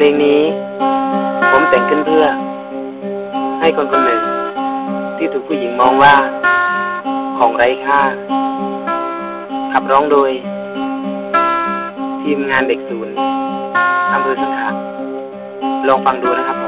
เพลงนี้ ผมแต่งขึ้นเพื่อ ให้คนคนหนึ่ง ที่ถูกผู้หญิงมองว่า ของไร้ค่า ขับร้องโดย ทีมงานเด็กศูนย์อำเภอสังขะลองฟังดูนะครับผม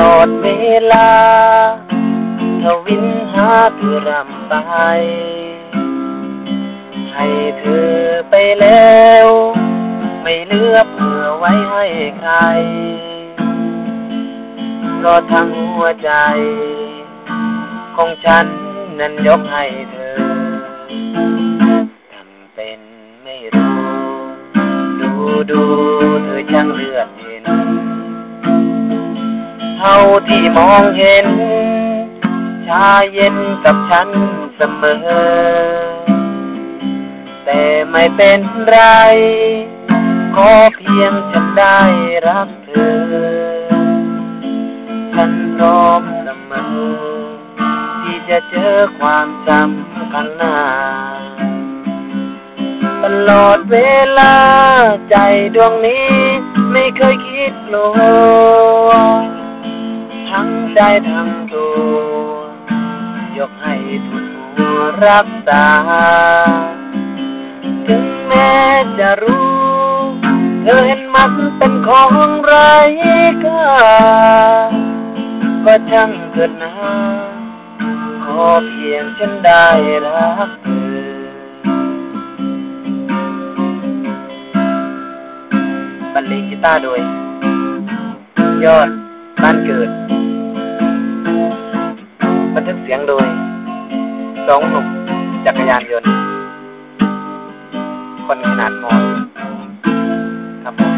ลอดเวลาทวินหาเธอรำไป ให้เธอไปแล้ว ไม่เหลือเผื่อไว้ให้ใครเพราะทั้งหัวใจ ของฉันนั้นยกให้เธอทำเป็นไม่รู้ ดูดูเธอช่างเลือดเย็น เท่าที่มองเห็น ชาเย็นกับฉันเสมอ แต่ไม่เป็นไร ขอเพียงฉันได้รักเธอ ฉันพร้อมเสมอ ที่จะเจอความจำข้างหน้าตลอดเวลาใจดวงนี้ ไม่เคยคิดกลัว ทั้งใจทั้งตัว ยกให้ทุกหัวรักษา ถึงแม้จะรู้ เธอเห็นมันเป็นของไร้ค่าก็ช่างเกิดนะขอเพียงฉันได้รักเธอบรรเลงกีตาร์โดย ยอดบ้านเกิด บันทึกเสียงโดยสองหนุ่มจักรยานยนต์ คนขนาดมอนครับผม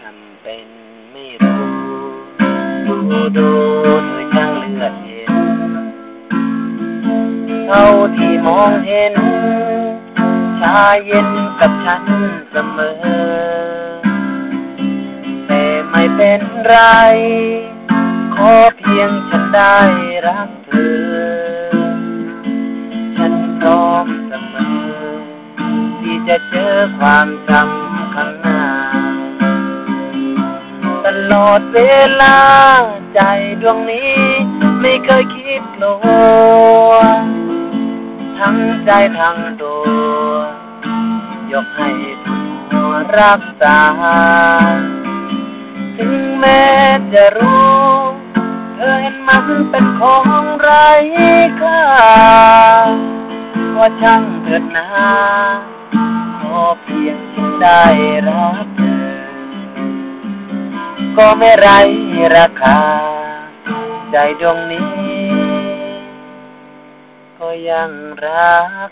ทำเป็นไม่รู้ ดูดูเธอช่างเลือด เท่าที่มองเห็น ชาเย็นกับฉันเสมอ แต่ไม่เป็นไร ขอเพียงฉันได้รักเธอ ฉันพร้อมเสมอ ที่จะเจอความจำข้างหน้า ตลอดเวลาใจดวงนี้ไม่เคยคิดลัวทั้ง ใจทั้งตัว ยกให้ทุกหัวรักษา ถึงแม้จะรู้ เธอเห็นมันเป็นของไร้ค่าก็ช่างเถิดนะขอเพียงได้รักเธอ ก็ไม่ไรราคา ใจดวงนี้ ก็ยังรัก